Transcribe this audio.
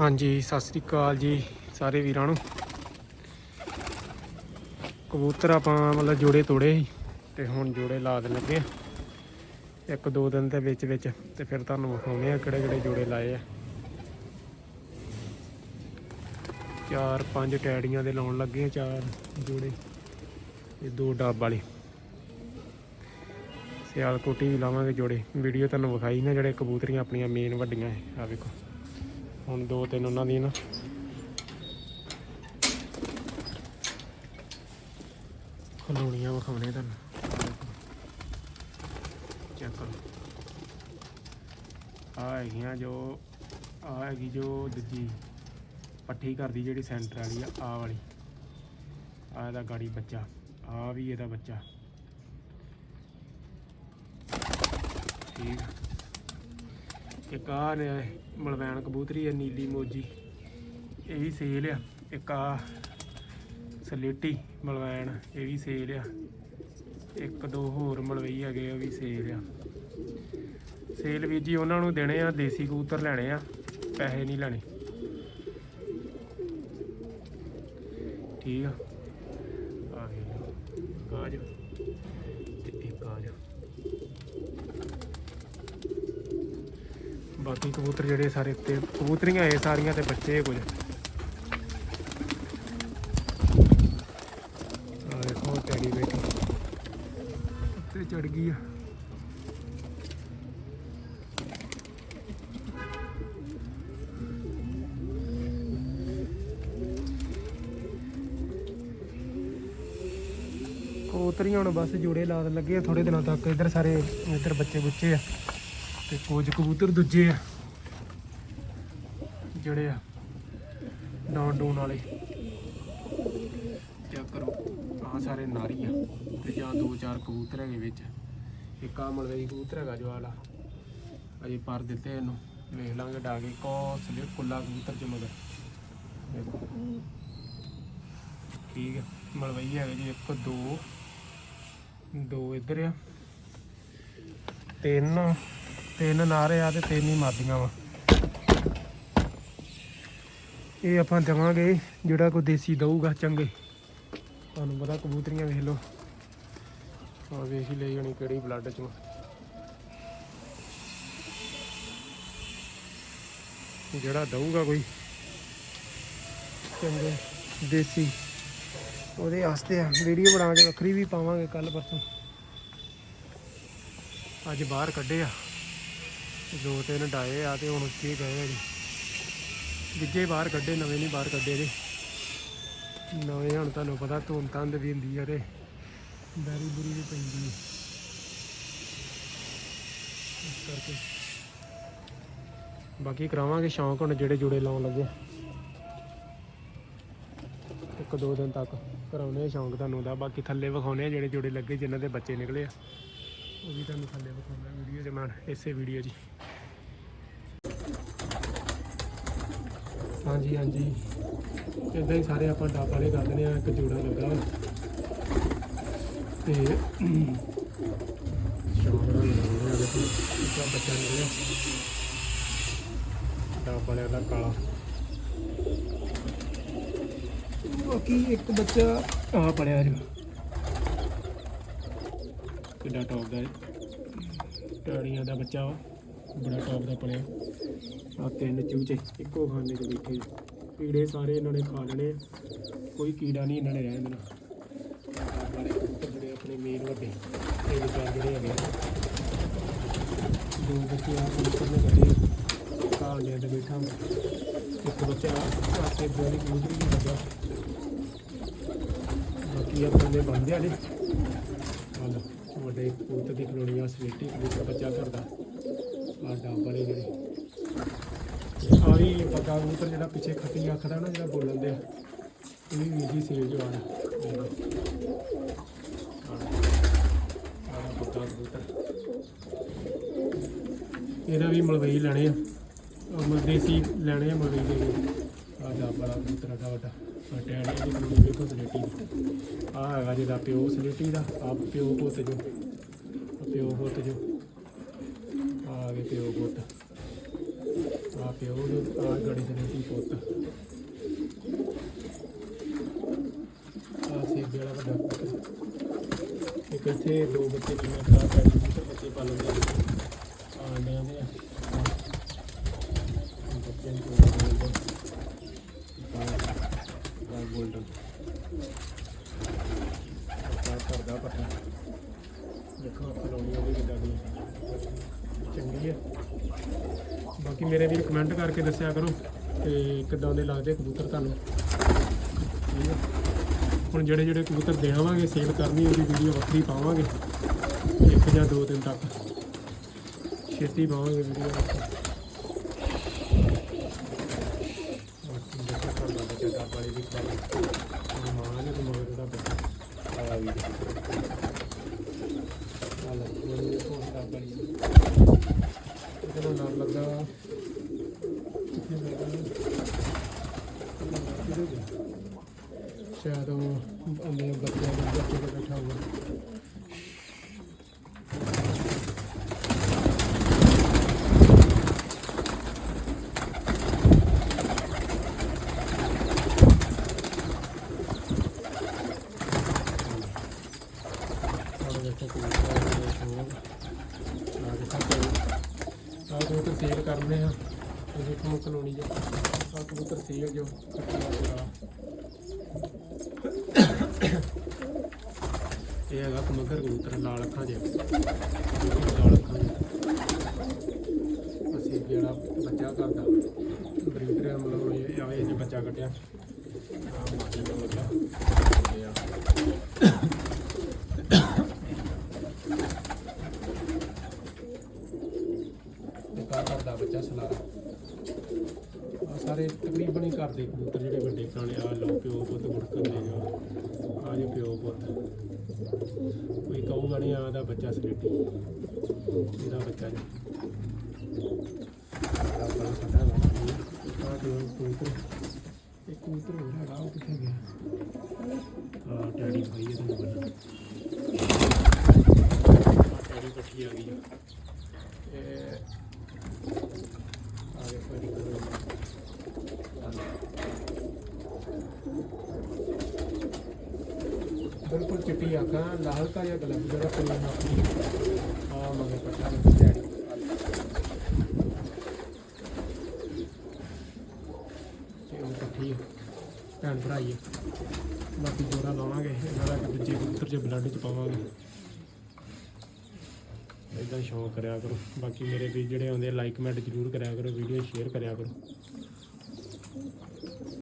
ਹਾਂਜੀ, ਸਤਿ ਸ੍ਰੀ ਅਕਾਲ ਜੀ ਸਾਰੇ ਵੀਰਾਂ ਨੂੰ। ਕਬੂਤਰ ਆਪਾਂ ਮਤਲਬ ਜੋੜੇ ਤੋੜੇ ਸੀ ਤੇ ਹੁਣ ਜੋੜੇ ਲਾ ਦੇਣ ਲੱਗੇ ਆ। ਇੱਕ ਦੋ ਦਿਨ ਦੇ ਵਿੱਚ ਵਿੱਚ ਤੇ ਫਿਰ ਤੁਹਾਨੂੰ ਵਿਖਾਉਣੇ ਆ ਕਿਹੜੇ ਕਿਹੜੇ ਜੋੜੇ ਲਾਏ ਆ। ਚਾਰ ਪੰਜ ਟੈੜੀਆਂ ਦੇ ਲਾਉਣ ਲੱਗੇ ਆ ਚਾਰ ਜੋੜੇ। ਤੇ ਦੋ ਡੱਬ ਵਾਲੇ। ਸਿਆਲ ਕੋਟੀ ਵੀ ਲਾਵਾਂਗੇ ਜੋੜੇ। ਵੀਡੀਓ ਤੁਹਾਨੂੰ ਵਿਖਾਈ ਨਾ ਜਿਹੜੇ ਕਬੂਤਰੀਆਂ ਆਪਣੀਆਂ ਮੇਨ ਵੱਡੀਆਂ ਆ ਵੇਖੋ। ਹੁਣ ਦੋ ਤਿੰਨ ਉਹਨਾਂ ਦੀਆਂ ਨਾ। ਖਲੋਣੀਆਂ ਵਿਖਾਉਣੇ ਤੁਹਾਨੂੰ। ਚੈੱਕ ਕਰੋ। ਆ ਹੈਗੀਆਂ ਜੋ ਆ ਹੈਗੀ ਜੋ ਦੂਜੀ ਪੱਠੀ ਕਰਦੀ ਜਿਹੜੀ ਸੈਂਟਰ ਵਾਲੀ ਆ ਆ ਵਾਲੀ। ਆ ਇਹਦਾ ਗਾੜੀ ਬੱਚਾ ਆ ਵੀ ਇਹਦਾ ਬੱਚਾ। ਠੀਕ ਆ। ਇੱਕ ਆ ਨੇ ਮਲਵੈਣ ਕਬੂਤਰੀ ਆ, ਨੀਲੀ ਮੋਜੀ। ਇਹ ਵੀ ਸੇਲ ਆ। ਇੱਕ ਆ ਸਲੇਟੀ ਮਲਵੈਣ, ਇਹ ਵੀ ਸੇਲ ਆ। ਇੱਕ ਦੋ ਹੋਰ ਮਲਵਈ ਹੈਗੇ ਉਹ ਵੀ ਸੇਲ ਆ। ਸੇਲ ਵੀ ਜੀ, ਉਹਨਾਂ ਨੂੰ ਦੇਣੇ ਆ, ਦੇਸੀ ਕਬੂਤਰ ਲੈਣੇ ਆ। ਪੈਸੇ ਨਹੀਂ ਲੈਣੇ। ਠੀਕ ਆ। ਆ ਗਏ ਤੇ ਇੱਕ ਆ ਜਾ ਬਾਕੀ ਕਬੂਤਰ ਜਿਹੜੇ ਸਾਰੇ ਉੱਤੇ ਕਬੂਤਰੀਆਂ ਇਹ ਸਾਰੀਆਂ ਤੇ ਬੱਚੇ ਇਹ ਕੁਝ। ਆ ਦੇਖੋ ਟੈਡੀ ਬੈਠੀ ਉੱਤੇ ਚੜ ਗਈ ਆ। ਕਬੂਤਰੀਆਂ ਹੁਣ ਬਸ ਜੋੜੇ ਲਾ ਲੱਗੇ ਥੋੜੇ ਦਿਨਾਂ ਤੱਕ ਇੱਧਰ ਸਾਰੇ, ਇੱਧਰ ਬੱਚੇ ਬੁੱਚੇ ਆ। ਤੇ ਕੁਝ ਕਬੂਤਰ ਦੂਜੇ ਆ। ਜਿਹੜੇ ਆ, ਡਾਉਣ ਡੂਣ ਵਾਲੇ। ਚੈੱਕ ਕਰੋ, ਆਹ ਸਾਰੇ ਨਾਰੀ ਆ ਤੇ ਜਾਂ ਦੋ ਚਾਰ ਕਬੂਤਰ ਹੈਗੇ ਵਿੱਚ। ਇੱਕ ਆ ਮਲਵਈ ਕਬੂਤਰ ਹੈਗਾ ਜੋ ਵਾਲਾ ਅਜੇ ਪਰ ਦਿੱਤੇ ਇਹਨੂੰ। ਵੇਖ ਲਾਂਗੇ ਡਾਗੇ ਕੋ ਸਲੇ ਫੁੱਲਾ ਕਬੂਤਰ ਚ ਮਗਰ। ਠੀਕ ਹੈ ਮਲਵਈ ਹੈਗੇ ਜੀ, ਇੱਕ, ਦੋ। ਦੋ ਇੱਧਰ ਆ। ਤਿੰਨ। ਤਿੰਨ ਨਾਰੇ ਆ ਤੇ ਤਿੰਨ ਹੀ ਮਾਦੀਆਂ ਵਾ। ਇਹ ਆਪਾਂ ਦੇਵਾਂਗੇ, ਜਿਹੜਾ ਕੋਈ ਦੇਸੀ ਦਊਗਾ ਚੰਗੇ। ਤੁਹਾਨੂੰ ਪਤਾ ਕਬੂਤਰੀਆਂ ਵੇਖ ਲਓ। ਆ ਵੇਖ ਹੀ ਲਈ ਹੋਣੀ ਕਿਹੜੀ ਬਲੱਡ ਚੋਂ ਜਿਹੜਾ ਦਊਗਾ ਕੋਈ, ਚੰਗੇ, ਦੇਸੀ। ਉਹਦੇ ਵਾਸਤੇ ਆ। ਵੀਡੀਓ ਬਣਾ ਕੇ ਵੱਖਰੀ ਵੀ ਪਾਵਾਂਗੇ ਕੱਲ ਪਰਸੋਂ। ਅੱਜ ਬਾਹਰ ਕੱਢੇ ਆ। ਦੋ ਤਿੰਨ ਡਾਏ ਆ ਤੇ ਹੁਣ ਉੱਚੇ ਗਏ ਆ ਜੀ। ਵਿੱਜੇ ਬਾਹਰ ਕੱਢੇ, ਨਵੇਂ ਨਹੀਂ ਬਾਹਰ ਕੱਢੇ ਜੇ ਨਵੇਂ ਹੁਣ ਤੁਹਾਨੂੰ ਪਤਾ ਧੁੰਨ ਤੰਦ ਵੀ ਹੁੰਦੀ ਆ ਤੇ ਬੈਰੀ ਬੁਰੀ ਵੀ ਪੈਂਦੀ ਹੈ ਇਸ ਕਰਕੇ। ਬਾਕੀ ਕਰਾਵਾਂਗੇ ਸ਼ੌਂਕ ਹੁਣ ਜਿਹੜੇ ਜੁੜੇ ਲਾਉਣ ਲੱਗੇ। ਇੱਕ ਦੋ ਦਿਨ ਤੱਕ ਕਰਾਉਣੇ ਸ਼ੌਂਕ ਤੁਹਾਨੂੰ ਦਾ। ਬਾਕੀ ਥੱਲੇ ਵਿਖਾਉਣੇ ਆ ਜਿਹੜੇ ਜੁੜੇ ਲੱਗੇ, ਜਿਨ੍ਹਾਂ ਦੇ ਬੱਚੇ ਨਿਕਲੇ ਆ। ਉਹ ਵੀ ਤੁਹਾਨੂੰ ਥੱਲੇ ਵਿਖਾਉਣਾ ਵੀਡੀਓ ਦੇ ਮੈਂ ਇਸੇ ਵੀਡੀਓ 'ਚ। ਹਾਂਜੀ ਹਾਂਜੀ। ਇਦਾਂ ਹੀ ਸਾਰੇ ਆਪਾਂ ਡੱਬ ਵਾਲੇ ਕਰ ਦਿੰਦੇ ਆ ਇੱਕ ਜੋੜਾ ਲੱਗਾ ਵਾ। ਤੇ ਆ ਦੇਖੋ। ਬੱਚਾ ਨਿਕਲਿਆ ਡੱਬ ਵਾਲਿਆਂ ਦਾ ਕਾਲਾ। ਬਾਕੀ ਇੱਕ ਬੱਚਾ ਆ ਪੜਿਆ ਜੋ ਕਿੱਡਾ ਟੌਪ ਦਾ ਹੈ ਟਾੜੀਆਂ ਦਾ ਬੱਚਾ ਵਾ। ਬੜਾ ਟੌਪ ਦਾ ਪੜਿਆ ਆ ਤਿੰਨ ਚੂਚੇ ਇੱਕੋ ਖਾਨੇ 'ਚ ਬੈਠੇ। ਕੀੜੇ ਸਾਰੇ ਇਹਨਾਂ ਨੇ ਖਾ ਲੈਣੇ। ਕੋਈ ਕੀੜਾ ਨਹੀਂ ਇਹਨਾਂ ਨੇ ਰਹਿਣ ਦੇਣਾ। ਆਹ ਜਿਹੜੇ ਆਪਣੇ ਮੇਨ ਵੱਡੇ। ਇਹ ਵਿਚਾਰ ਜਿਹੜੇ ਹੈਗੇ ਆ। ਦੋ ਬੱਚੇ ਆ ਕਬੂਤਰ ਨੇ ਕੱਢੇ ਕਾਲਿਆਂ ਤੇ ਬੈਠਾ ਇੱਕ ਬੱਚਾ ਪਾਸੇ ਬੋਲੀ ਕਬੂਤਰੀ ਦੀ ਲੱਗਾ। ਬਾਕੀ ਆਪਣੇ ਨੇ ਬੰਦੇ ਵਾਲੇ ਵੱਡੇ ਕਬੂਤਰ ਦੀ ਕਲੋਨੀ ਆ, ਸਵੇਟੀ ਕਬੂਤਰ ਬੱਚਾ ਕਰਦਾ। ਆ ਡੱਬ ਵਾਲੇ ਜਿਹੜੇ ਆ ਵੀ ਪੱਕਾ ਜਿਹੜਾ ਪਿੱਛੇ ਖੱਟੀ ਅੱਖ ਦਾ ਨਾ ਜਿਹੜਾ ਬੋਲਣ ਦੇ ਇਹ ਵੀ ਵੀਜੀ ਸੇਲ ਜੋ ਆਣਾ ਆ ਪੱਕਾ ਕਬੂਤਰ ਇਹਦਾ ਵੀ ਮਲਵਈ ਲੈਣੇ ਆ। ਉਹ ਲੈਣੇ ਆ, ਮਲਵਈ ਦੇ ਆ ਦਾ ਬੜਾ ਕਬੂਤਰ ਦਾ ਵੱਡਾ। ਆ ਦੀ ਕੁੜੀ ਵੇਖੋ ਸਲੇਟੀ ਆ ਹੈਗਾ ਜਿਹਦਾ ਪਿਓ ਸਲੇਟੀ ਦਾ ਆ ਪਿਓ ਪੁੱਤ ਜੋ। ਪਿਓ ਪੁੱਤ ਜੋ। ਆ ਗਏ ਪਿਓ ਪੁੱਤ। ਆ ਪਿਓ ਜੋ ਆ ਗੜੀ ਦੇ ਨੀਤੀ ਪੁੱਤ। ਆ ਸੇਬੇ ਵਾਲਾ ਵੱਡਾ ਪੁੱਤ। ਇੱਕ ਇੱਥੇ ਦੋ ਬੱਚੇ ਜਿਵੇਂ ਭਰਾ ਭੈਣ ਕਬੂਤਰ ਬੱਚੇ ਪਾਲਦੇ ਆ ਆ ਅੰਡਿਆਂ ਦੇ ਆ। ਨੂੰ ਗੋਲਡਨ ਗੋਲਡਨ ਕਰਦਾ ਪੱਟਾ ਦੇਖੋ ਆਪਾਂ ਲਾਉਣੀ ਉਹਦੀ ਕਿੱਦਾਂ ਦੀ ਆ। ਚੰਗੀ ਹੈ ਬਾਕੀ ਮੇਰੇ ਵੀਰ ਕਮੈਂਟ ਕਰਕੇ ਦੱਸਿਆ ਕਰੋ ਤੇ ਕਿੱਦਾਂ ਦੇ ਲੱਗਦੇ ਕਬੂਤਰ ਤੁਹਾਨੂੰ। ਠੀਕ ਹੈ ਹੁਣ ਜਿਹੜੇ ਜਿਹੜੇ ਕਬੂਤਰ ਦੇਵਾਂਗੇ ਸੇਲ ਕਰਨੀ, ਉਹਦੀ ਵੀਡੀਓ ਵੱਖਰੀ ਪਾਵਾਂਗੇ। ਇੱਕ ਜਾਂ ਦੋ ਦਿਨ ਤੱਕ। ਛੇਤੀ ਪਾਵਾਂਗੇ ਵੀਡੀਓ ਬਾਕੀ ਦੇਖੋ ਤੁਹਾਡਾ ਬੱਚਾ ਡੱਬ ਵੀ ਖਾਲੀ ਹੁਣ ਮਾਂ ਨੇ ਤੇ ਮਗਰ ਦਾ ਬੱਚਾ ਆਇਆ ਵੀ ਆ ਲੈ ਉਹ ਦੇਖੋ ਡੱਬ ਵਾਲੀ ਇਹਦਾ ਨਾਮ ਲੱਗਾ ਕਿੱਥੇ ਲੱਗਾ ਕਿਹਦੇ ਗਿਆ ਸ਼ਾਇਦ ਉਹ ਅੰਨੇ ਬੱਚਿਆਂ ਦੇ ਬੱਚੇ ਕੋਲ ਬੈਠਾ ਹੋਊਗਾ ਕਰਨੇ ਆ ਇਹ ਦੇਖੋ ਕਲੋਨੀ ਜੋ। ਆ ਕਬੂਤਰ ਸੇਲ ਜੋ ਇਹ ਹੈਗਾ ਕਮਗਰ ਕਬੂਤਰ, ਲਾਲ ਅੱਖਾਂ ਦੇ ਲਾਲ ਅੱਖਾਂ ਦੇ ਅਸੀਂ ਜਿਹੜਾ ਬੱਚਾ ਕਰਦਾ ਬਰੀਡਰ ਮਤਲਬ ਇਹ ਆਏ ਜੇ ਬੱਚਾ ਕੱਟਿਆ। ਆ ਦਾ ਬੱਚਾ। ਇਹ ਆ ਤੇ ਕਾ ਕਰਦਾ ਬੱਚਾ ਸਲਾਰਾ ਆ ਸਾਰੇ ਤਕਰੀਬਨ ਹੀ ਕਰਦੇ ਕਬੂਤਰ ਜਿਹੜੇ ਵੱਡੇ ਪੁਰਾਣੇ ਆ ਲੋ ਪਿਓ ਪੁੱਤ ਗੁੜਕਣ ਦੇ ਜੋ ਆ ਜੋ ਪਿਓ ਪੁੱਤ। ਕੋਈ ਕਹੂਗਾ ਨਹੀਂ ਆ ਦਾ ਬੱਚਾ ਸਲੇਟੀ। ਇਹਦਾ ਬੱਚਾ ਜੀ ਆ ਬੜਾ ਵੱਡਾ ਆ ਦੋ ਕਬੂਤਰ ਇੱਕ ਕਬੂਤਰ ਹੋਰ ਹੈਗਾ, ਉਹ ਕਿੱਥੇ ਗਿਆ? ਆ ਟੈਡੀ ਭਾਈ ਇਹ ਤੁਹਾਨੂੰ ਬਣਾ ਆ ਟੈਡੀ ਪੱਠੀ ਆ ਗਈ ਆ ਇਹ ਆ ਦੇਖੋ ਜੀ ਬਿਲਕੁਲ ਚਿੱਟੀ ਅੱਖਾਂ, ਲਾਲ ਕਾ ਜਿਹਾ ਗਲਾ ਜਿਹੜਾ ਕੋਈ ਆਪਣੀ ਆ ਮਗੇ ਪੱਟਾ ਵਿੱਚ ਡੈਡੀ ਤੇ ਉਹ ਪੱਠੀ ਭੈਣ ਭਰਾਈ ਬਾਕੀ ਜੋੜਾ ਲਾਵਾਂਗੇ, ਇਹਨਾਂ ਦਾ ਇੱਕ ਦੂਜੇ ਕਬੂਤਰ ਚ ਬਲੱਡ ਚ ਪਾਵਾਂਗੇ। ਇਦਾਂ ਸ਼ੌਕ ਕਰਿਆ ਕਰੋ। ਬਾਕੀ ਮੇਰੇ ਵੀ ਜਿਹੜੇ ਆਉਂਦੇ ਲਾਈਕ ਕਮੈਂਟ ਜ਼ਰੂਰ ਕਰਿਆ ਕਰੋ ਵੀਡੀਓ ਸ਼ੇਅਰ ਕਰਿਆ ਕਰੋ।